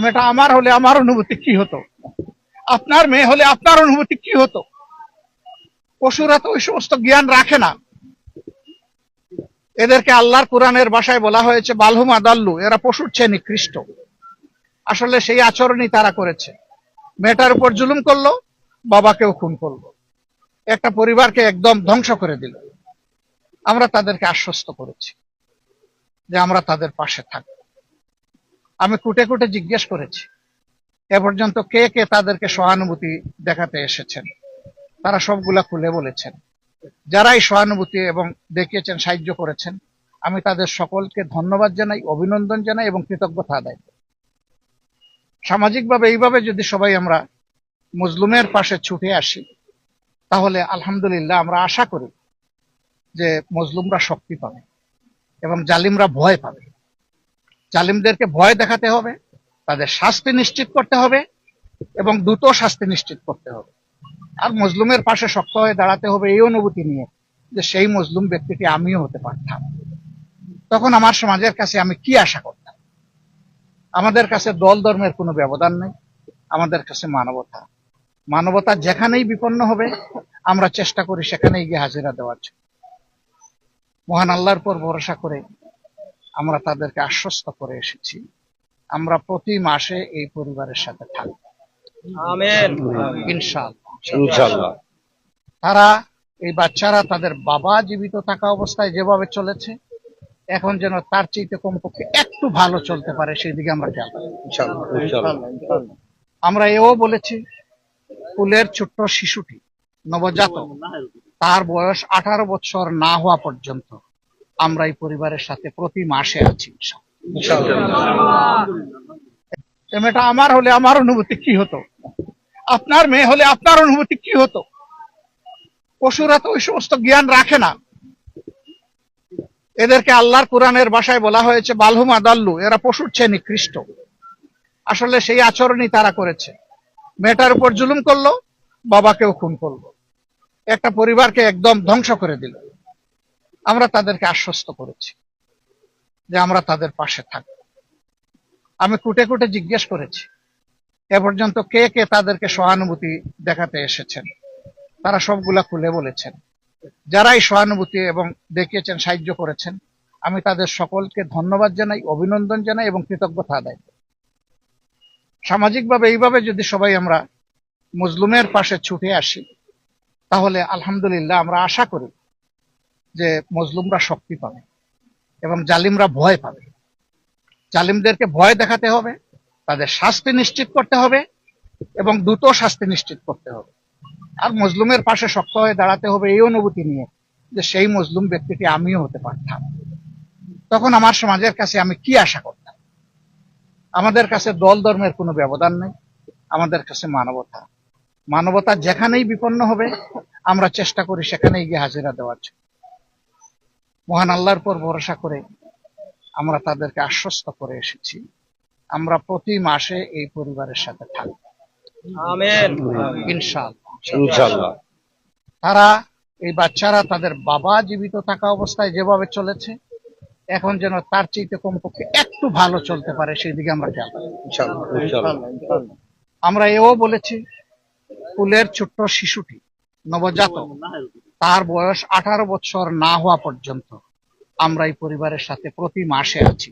মেয়েটা আমার হলে আমার অনুভূতি কি হতো? আপনার মেয়ে হলে আপনার অনুভূতি কি হতো? পশুরা তো ওই সমস্ত জ্ঞান রাখে না। এদেরকে আল্লাহর কোরআনের ভাষায় বলা হয়েছে, বালহুম আদাল্লু, এরা পশুর চেয়ে নিকৃষ্ট। আসলে সেই আচরণই তারা করেছে। মেয়েটার উপর জুলুম করল, বাবাকেও খুন করল। একটা পরিবারকে একদম ধ্বংস করে দিল। আমরা তাদেরকে আশ্বস্ত করেছি যে আমরা তাদের পাশে থাকব। আমি কুটে কুটে জিজ্ঞেস করেছি। এ পর্যন্ত কে কে তাদেরকে সহানুভূতি দেখাতে এসেছেন? তারা সবগুলা খুলে বলেছেন। যারাই সহানুভূতি এবং দেখিয়েছেন, সাহায্য করেছেন, আমি তাদের সকলকে ধন্যবাদ জানাই, অভিনন্দন জানাই এবং কৃতজ্ঞতা আদায় করি। সামাজিকভাবে এইভাবে যদি সবাই আমরা মজলুমের পাশে ছুটে আসি, তাহলে আলহামদুলিল্লাহ আমরা আশা করি যে মজলুমরা শক্তি পাবে এবং জালিমরা ভয় পাবে। জালিমদেরকে ভয় দেখাতে হবে, তাদের শাস্তি নিশ্চিত করতে হবে এবং দ্রুত শাস্তি নিশ্চিত করতে হবে। আর মজলুমের পাশে শক্ত হয়ে দাঁড়াতে হবে এই অনুভূতি নিয়ে যে সেই মজলুম ব্যক্তিটি আমিও হতে পারতাম। তখন আমার সমাজের কাছে আমি কি আশা করতাম? আমাদের কাছে দল ধর্মের কোনো ব্যবধান নেই, আমাদের কাছে মানবতা। মানবতা যেখানেই বিপন্ন হবে, আমরা চেষ্টা করি সেখানেই গিয়ে হাজিরা দেওয়ার জন্য। মহান আল্লাহর পর ভরসা করে আমরা তাদেরকে আশ্বস্ত করে এসেছি। আমরা প্রতি মাসে এই পরিবারের সাথে থাকব। ইনশাল্লাহ তারা এই বাচ্চারা তাদের বাবা জীবিত থাকা অবস্থায় যেভাবে চলেছে এখন যেন তার চাইতে কমপক্ষে একটু ভালো চলতে পারে সেই দিকে আমরা খেয়াল আমরা এও বলেছি কুলের ছোট্ট শিশুটি নবজাতক তার বয়স আঠারো বছর না হওয়া পর্যন্ত আমরা এই পরিবারের সাথে প্রতি মাসে আছি মেয়েটা আমার হলে আমার অনুভূতি কি হতো? আপনার মেয়ে হলে আপনার অনুভূতি কি হতো? পশুরা তো ওই সমস্ত জ্ঞান রাখে না। এদেরকে আল্লাহর কোরআনের ভাষায় বলা হয়েছে, বালহুম আদাল্লু, এরা পশুর চেয়ে নিকৃষ্ট। আসলে সেই আচরণই তারা করেছে। মেয়েটার উপর জুলুম করল, বাবাকেও খুন করল। একটা পরিবারকে একদম ধ্বংস করে দিল। আমরা তাদেরকে আশ্বস্ত করেছি যে আমরা তাদের পাশে থাকব। আমি কুটে কুটে জিজ্ঞেস করেছি, এ পর্যন্ত কে কে তাদেরকে সহানুভূতি দেখাতে এসেছেন? তারা সবগুলা খুলে বলেছেন। যারাই সহানুভূতি এবং দেখিয়েছেন, সাহায্য করেছেন, আমি তাদের সকলকে ধন্যবাদ জানাই, অভিনন্দন জানাই এবং কৃতজ্ঞতা আদায় করি। সামাজিকভাবে এইভাবে যদি সবাই আমরা মজলুমের পাশে ছুটে আসি, তাহলে আলহামদুলিল্লাহ আমরা আশা করি যে মজলুমরা শক্তি পাবে এবং জালিমরা ভয় পাবে। জালিমদেরকে ভয় দেখাতে হবে, তাদের শাস্তি নিশ্চিত করতে হবে এবং দ্রুত শাস্তি নিশ্চিত করতে হবে। আর মজলুমের পাশে শক্ত হয়ে দাঁড়াতে হবে এই অনুভূতি নিয়ে যে সেই মজলুম ব্যক্তিটি আমিও হতে পারতাম। তখন আমার সমাজের কাছে আমি কি আশা করতাম? আমাদের কাছে দল ধর্মের কোনো ব্যবধান নেই, আমাদের কাছে মানবতা। মানবতা যেখানেই বিপন্ন হবে, আমরা চেষ্টা করি সেখানেই গিয়ে হাজিরা দেওয়ার জন্য। মহান আল্লাহর পর ভরসা করে আমরা তাদেরকে আশ্বস্ত করে এসেছি। আমরা প্রতি মাসে এই পরিবারের সাথে থাকব। ইনশাল্লাহ তারা এই বাচ্চারা তাদের বাবা জীবিত থাকা অবস্থায় যেভাবে চলেছে এখন যেন তার চাইতে কমপক্ষে একটু ভালো চলতে পারে সেই দিকে আমরা খেয়াল আমরা এও বলেছি কুলের ছোট্ট শিশুটি নবজাতক তার বয়স আঠারো বছর না হওয়া পর্যন্ত। আমরা এই পরিবারের সাথে প্রতি মাসে আছি